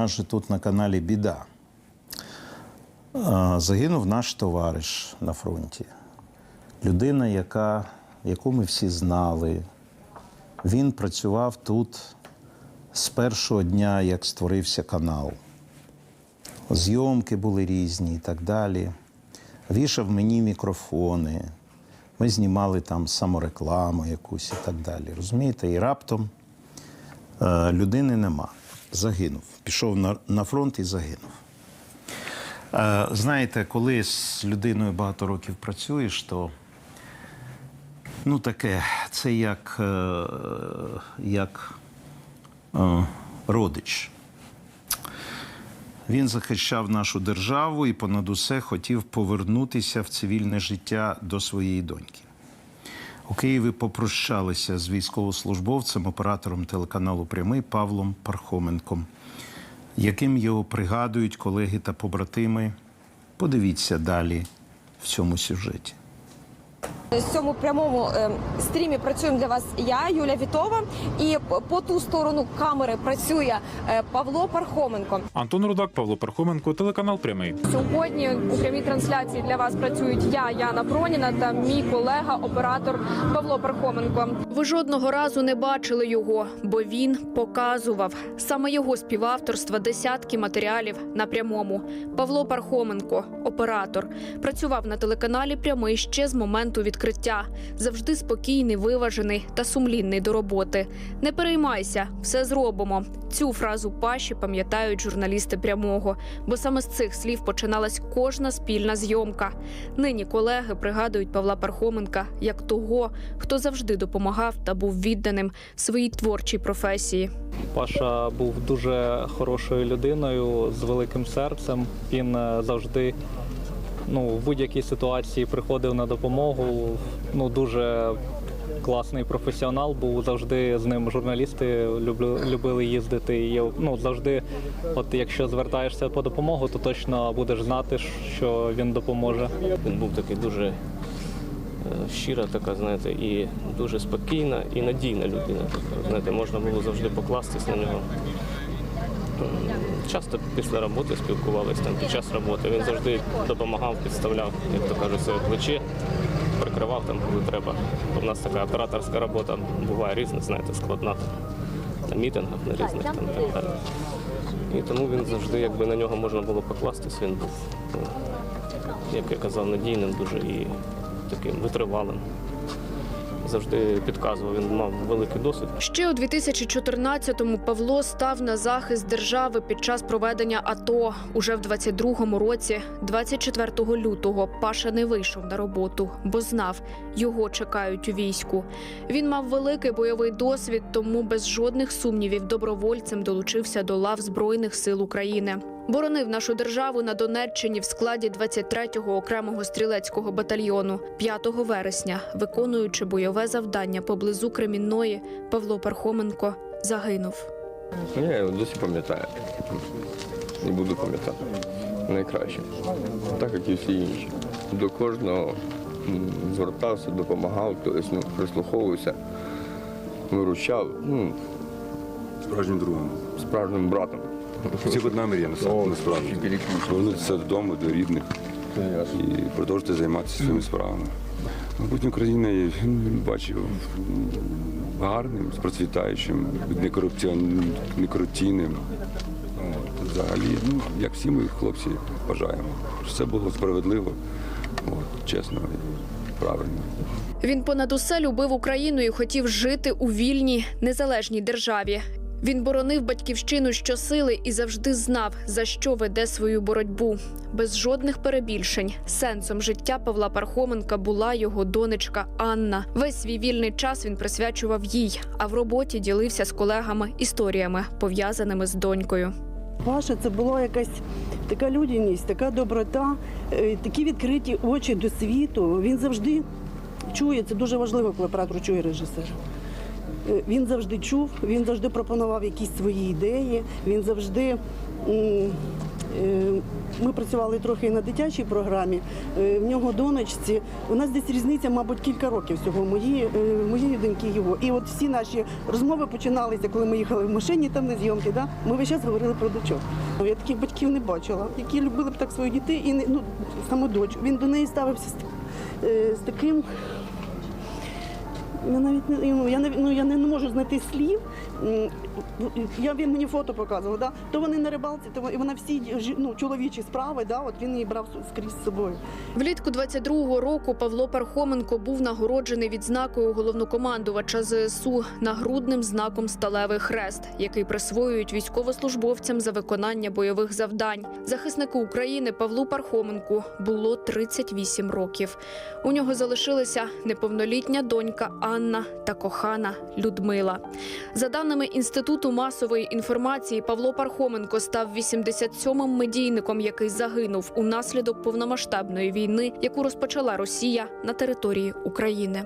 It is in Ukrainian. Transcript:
нас же тут на каналі Біда. Загинув наш товариш на фронті. Людина, яка, яку ми всі знали. Він працював тут з першого дня, як створився канал. Зйомки були різні і так далі. Вішав мені мікрофони. Ми знімали там саморекламу якусь і так далі. Розумієте? І раптом е, людини нема. Загинув. Пішов на, на фронт і загинув. Е, знаєте, коли з людиною багато років працюєш, то ну таке, це як, е, як е, родич. Він захищав нашу державу і понад усе хотів повернутися в цивільне життя до своєї доньки. У Києві попрощалися з військовослужбовцем, оператором телеканалу Прямий Павлом Пархоменком, яким його пригадують колеги та побратими. Подивіться далі в цьому сюжеті. В цьому прямому е, стрімі працюємо для вас я, Юля Вітова, і по ту сторону камери працює е, Павло Пархоменко. Антон Рудак, Павло Пархоменко, телеканал Прямий. Сьогодні у прямій трансляції для вас працюють я, Яна Проніна та мій колега, оператор Павло Пархоменко. Ви жодного разу не бачили його, бо він показував саме його співавторства десятки матеріалів на прямому. Павло Пархоменко, оператор, працював на телеканалі Прямий ще з моменту відкриття. Завжди спокійний, виважений та сумлінний до роботи. Не переймайся, все зробимо. Цю фразу Паші пам'ятають журналісти прямого, бо саме з цих слів починалась кожна спільна зйомка. Нині колеги пригадують Павла Пархоменка як того, хто завжди допомагав та був відданим своїй творчій професії. Паша був дуже хорошою людиною з великим серцем. Він е, завжди ну, в будь-якій ситуації приходив на допомогу. Ну, дуже класний професіонал був. Завжди з ним журналісти любли- любили їздити. І ну, завжди, от якщо звертаєшся по допомогу, то точно будеш знати, що він допоможе. Він був такий дуже щира, така, знаєте, і дуже спокійна і надійна людина. Така, знаєте, можна було завжди покластись на нього. Часто після роботи спілкувалися там під час роботи. Він завжди допомагав, підставляв, як то кажуть, своє плече, прикривав там, коли треба. В нас така операторська робота буває різна, знаєте, складна на мітингах, на різних там так далі. І тому він завжди, якби на нього можна було покластись, він був, ну, як я казав, надійним дуже і таким витривалим. Завжди підказував, він мав великий досвід. Ще у 2014-му Павло став на захист держави під час проведення АТО. Уже в 22-му році, 24 лютого, Паша не вийшов на роботу, бо знав, його чекають у війську. Він мав великий бойовий досвід, тому без жодних сумнівів добровольцем долучився до лав Збройних сил України. Боронив нашу державу на Донеччині в складі 23-го окремого стрілецького батальйону 5 вересня, виконуючи бойове завдання поблизу Кремінної, Павло Пархоменко загинув. Ну, Я його досі пам'ятаю. І буду пам'ятати. Найкраще. Так, як і всі інші. До кожного звертався, допомагав, тобто ну, прислуховувався, виручав, ну, справжнім другом. справжнім братом. Хотів одна мрія О, насправді. Повернутися додому, до рідних і продовжити займатися своїми справами. Мабуть, Україна я бачив гарним, процвітаючим, некорупційним. Взагалі, ну, як всі ми хлопці бажаємо. щоб Все було справедливо, от, чесно і правильно. Він понад усе любив Україну і хотів жити у вільній незалежній державі. Він боронив батьківщину щосили і завжди знав, за що веде свою боротьбу. Без жодних перебільшень. Сенсом життя Павла Пархоменка була його донечка Анна. Весь свій вільний час він присвячував їй, а в роботі ділився з колегами історіями, пов'язаними з донькою. Паша це була якась така людяність, така доброта, е, такі відкриті очі до світу. Він завжди чує, це дуже важливо, коли оператор чує режисера. Е, Він завжди чув, він завжди пропонував якісь свої ідеї, він завжди Е, Ми працювали трохи на дитячій програмі. Е, В нього донечці. У нас десь різниця, мабуть, кілька років всього. Мої, моєї доньки його. І от всі наші розмови починалися, коли ми їхали в машині там на зйомки. Да? Ми весь час говорили про дочок. Я таких батьків не бачила, які любили б так своїх дітей і не- ну, саме дочку. Він до неї ставився з таким. Я навіть не ну, я навіть ну я не можу знайти слів. Я він мені фото показував. Да? То вони на рибалці, то і вона всі ну, чоловічі справи. Да? От він її брав скрізь з собою. Влітку 22-го року Павло Пархоменко був нагороджений відзнакою головнокомандувача ЗСУ нагрудним знаком Сталевий хрест, який присвоюють військовослужбовцям за виконання бойових завдань. Захиснику України Павлу Пархоменку було 38 років. У нього залишилися неповнолітня донька Анна та кохана Людмила. За даними інституту масової інформації, Павло Пархоменко став 87-м медійником, який загинув унаслідок повномасштабної війни, яку розпочала Росія на території України.